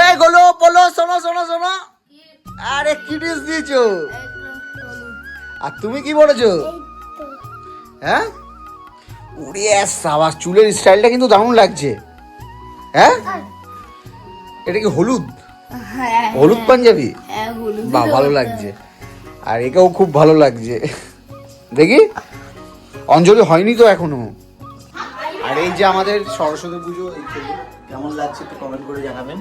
এই গোলো পোলো শোনো শোনো শোনো। আরে, কি ড্রেস দিয়েছ? আর তুমি কি বলেছ? হ্যাঁ? উড়ে সাবাস চুলের স্টাইলটা কিন্তু দারুণ লাগছে। হ্যাঁ? এটা কি হলুদ? হলুদ পাঞ্জাবি? বাহ ভালো লাগছে। আর একেও খুব ভালো লাগছে। দেখি। অঞ্জলি হয়নি তো এখনও। আর এই যে আমাদের সরস্বতী পুজো কেমন লাগছে একটু কমেন্ট করে জানাবেন।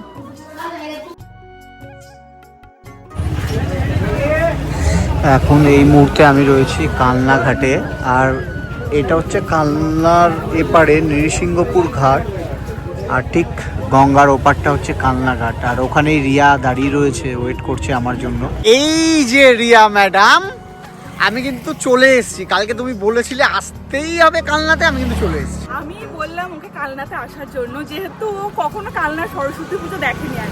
এখন এই মুহূর্তে আমি রয়েছি কালনা ঘাটে আর এটা হচ্ছে কালনার এপারে নৃসিংহপুর ঘাট আর ঠিক গঙ্গার ওপারটা হচ্ছে কালনা ঘাট আর ওখানেই রিয়া দাঁড়িয়ে রয়েছে ওয়েট করছে আমার জন্য। এই যে রিয়া ম্যাডাম আমি কিন্তু চলে এসেছি। কালকে তুমি বলেছিলে আসতেই হবে কালনাতে আমি কিন্তু চলে এসেছি। আমি বললাম ওকে কালনাতে আসার জন্য যেহেতু ও কখনো কালনা সরস্বতী পুজো দেখেনি আর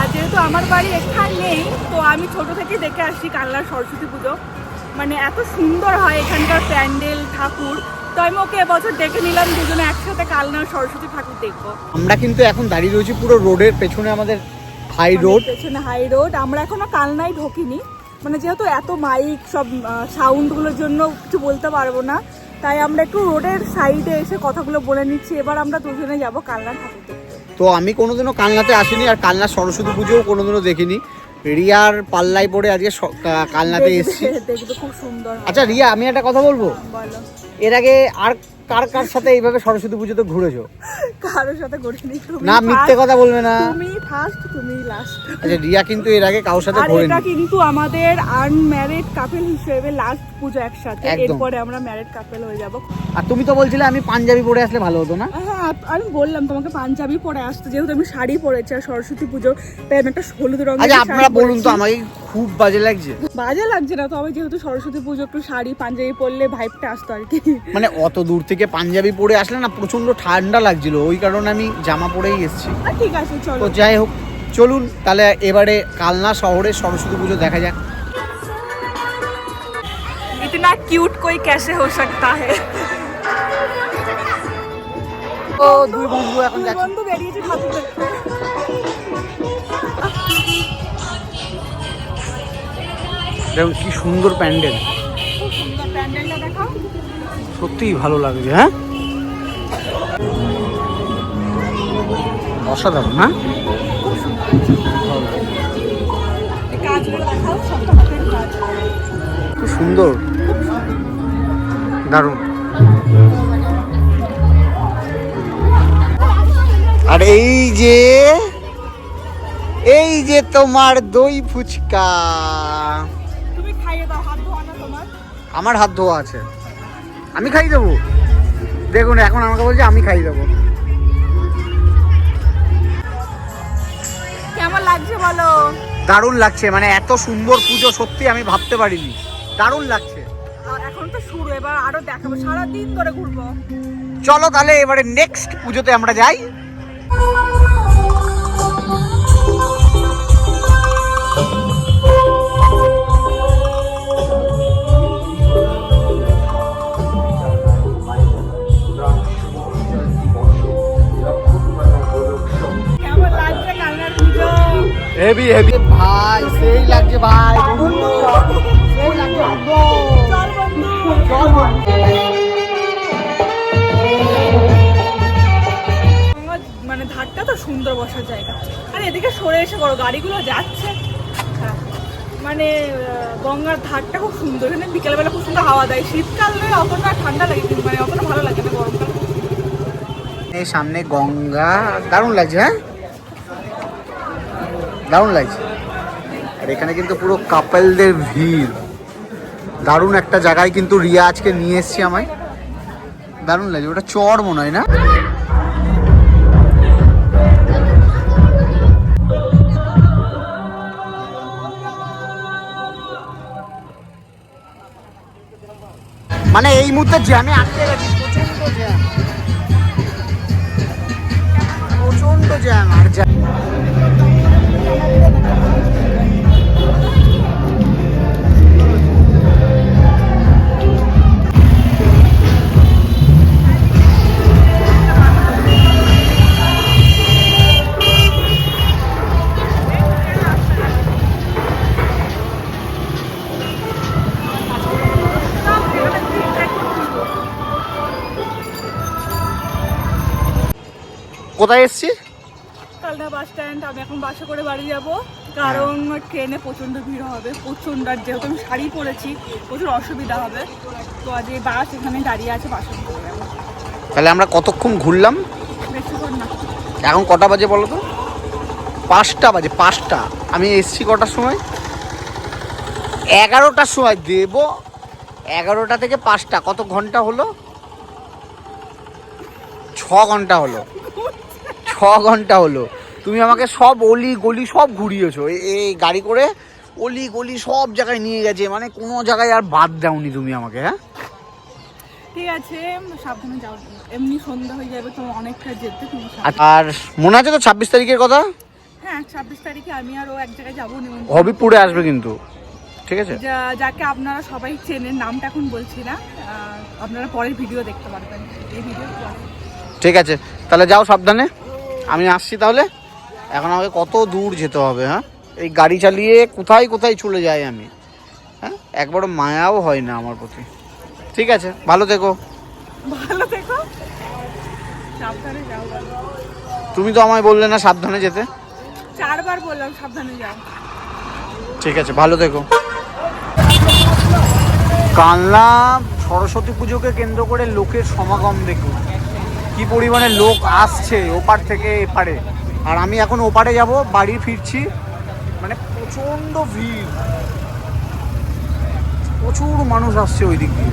আর যেহেতু আমার বাড়ি এখানে নেই তো আমি ছোট থেকে দেখে আসছি কালনার সরস্বতী পুজো। মানে এত সুন্দর হয় এখানকার প্যান্ডেল ঠাকুর। তো আমি ওকে এবছর ডেকে নিলাম দুজনে একসাথে কালনার সরস্বতী ঠাকুর দেখব। আমরা কিন্তু এখন দাঁড়িয়ে রয়েছি পুরো রোডের পেছনে আমাদের হাই রোড পেছনে হাই রোড আমরা এখনও কালনায় ঢোকিনি। মানে যেহেতু এত মাইক সব সাউন্ডগুলোর জন্য কিছু বলতে পারব না তাই আমরা একটু রোডের সাইডে এসে কথাগুলো বলে নিচ্ছি। এবার আমরা দুজনে যাব কালনা ঠাকুর তো আমি কোনোদিনও কালনাতে আসিনি আর কালনা সরস্বতী পুজোও কোনোদিনও দেখিনি। রিয়ার পাল্লাই পড়ে আজকে কালনাতে এসেছি। খুব সুন্দর আচ্ছা রিয়া আমি একটা কথা বলব? এর আগে আর কার কার সাথে এইভাবে সরস্বতী পুজোতে ঘুরেছো? কারোর সাথে ঘুরিনি তুমি না মিথ্যে কথা বলবে না। তুমি ফার্স্ট তুমি লাস্ট আচ্ছা রিয়া কিন্তু এর আগে কারোর সাথে আর এটা কিন্তু আমাদের আনম্যারিড কাপেল হিসেবে লাস্ট পুজো একসাথে। এরপরে আমরা ম্যারিড কাপেল হয়ে যাব। আর তুমি তো বলছিলে আমি পাঞ্জাবি পরে আসলে ভালো হতো না? হ্যাঁ আমি বললাম তোমাকে পাঞ্জাবি পরে আসতে যেহেতু আমি শাড়ি পরেছি আর সরস্বতী পুজো তাই আমি একটা হলুদ রঙের আচ্ছা শাড়ি আপনারা বলুন তো পরেছি। আমাকে খুব বাজে লাগছে বাজে লাগছে না তবে যেহেতু সরস্বতী পুজো একটু শাড়ি পাঞ্জাবি পরলে ভাইবটা আসতো আর কি মানে অত দূর থেকে পাঞ্জাবি পরে আসলে না প্রচন্ড ঠান্ডা লাগছিল ওই কারণে আমি জামা পরেই এসেছি আর ঠিক আছে চলো তো যাই হোক চলুন তাহলে এবারে কালনা শহরে সরস্বতী পুজো দেখা যাক इतना क्यूट कोई कैसे हो सकता है ও দুই বন্ধু এখন দুই বন্ধু বেরিয়েছে ঠাকুর দেখতে দেখুন কি সুন্দর প্যান্ডেল। সত্যিই ভালো লাগছে হ্যাঁ? অসাধারণ হ্যাঁ? খুব সুন্দর। দারুণ। আর এই যে এই যে তোমার দই ফুচকা। তুমি খাইয়ে দাও হাত ধোয়া না তোমার? আমার হাত ধোয়া আছে। আমি খাই দেবো? দেখুন এখন আমাকে বলছে আমি খাই দেবো। কেমন লাগছে বলো? দারুণ লাগছে মানে এত সুন্দর পুজো সত্যি আমি ভাবতে পারিনি। দারুণ লাগছে। এখন তো শুরু এবার আরও দেখাবো ধরে ঘুরবো। চলো তাহলে এবারে নেক্সট পুজোতে আমরা যাই। হেভি হেভি ভাই সেই লাগছে ভাই। সেই লাগছে এদিকে সরে এসে করো, গাড়িগুলো যাচ্ছে। হ্যাঁ মানে গঙ্গার ধারটা খুব সুন্দর। এখানে বিকেলবেলা খুব সুন্দর হাওয়া দেয়। শীতকালে অতটা ঠান্ডা লাগে কিন্তু মানে অতটা ভালো লাগে না গরমকাল। এই সামনে গঙ্গা, দারুণ লাগছে হ্যাঁ? দারুণ লাগছে। আর এখানে কিন্তু পুরো কাপলদের ভিড়। দারুণ একটা জায়গায় কিন্তু রিয়া আজকে নিয়ে এসছি আমায়। দারুণ লাগছে, ওটা চর মনে হয় না? মানে এই মুহূর্তে জ্যামে আটকে গেছি প্রচণ্ড জ্যাম প্রচণ্ড জ্যাম আর জ্যাম কোথায় এসছি? কালনা বাস স্ট্যান্ড আমি এখন বাসে করে বাড়ি যাব। কারণ ট্রেনে প্রচণ্ড ভিড় হবে প্রচণ্ড আর যেহেতু আমি শাড়ি পরেছি প্রচুর অসুবিধা হবে। তো আজ এই বাস এখানে দাঁড়িয়ে আছে বাসে করে যাব। তাহলে আমরা কতক্ষণ ঘুরলাম? বেশিক্ষণ না। এখন কটা বাজে বলো তো? পাঁচটা বাজে পাঁচটা। আমি এসছি কটার সময়? এগারোটার সময় দেব। এগারোটা থেকে পাঁচটা। কত ঘণ্টা হলো? ছ ঘণ্টা হলো। ঘণ্টা হলো। তুমি আমাকে সব অলি গলি সব ঘুরিয়েছো। এই গাড়ি করে অলি গলি সব জায়গায় নিয়ে গেছে। মানে কোনো জায়গায় আর বাদ দাওনি তুমি আমাকে হ্যাঁ? ঠিক আছে সাবধানে যাও। এমনি সন্ধ্যা হয়ে যাবে তো অনেকটা যেতে তুমি আর মনে আছে তো ছাব্বিশ তারিখের কথা? হ্যাঁ ছাব্বিশ তারিখে আমি আর ও এক জায়গায় যাব হবিপুরে আসবে কিন্তু। ঠিক আছে? যাকে আপনারা সবাই চেনেন নামটা এখন বলছি না। আপনারা পরের ভিডিও দেখতে পারবেন। এই ভিডিও ঠিক আছে। তাহলে যাও সাবধানে। আমি আসছি তাহলে? এখন আমাকে কত দূর যেতে হবে হ্যাঁ? এই গাড়ি চালিয়ে কোথায় কোথায় চলে যাই আমি? হ্যাঁ? একবারও মায়াও হয় না আমার প্রতি। ঠিক আছে ভালো থেকো। ভালো থেকো। সাবধানে যাও তুমি তো আমায় বললে না সাবধানে যেতে? চারবার বললাম সাবধানে যাও। ঠিক আছে ভালো থেকো। কালনা সরস্বতী পুজোকে কেন্দ্র করে লোকের সমাগম দেখুন। কি পরিমাণে লোক আসছে ওপার থেকে এপারে? আর আমি এখন ওপারে যাব, বাড়ি ফিরছি। মানে প্রচণ্ড ভিড়। প্রচুর মানুষ আসছে ওই দিক দিয়ে।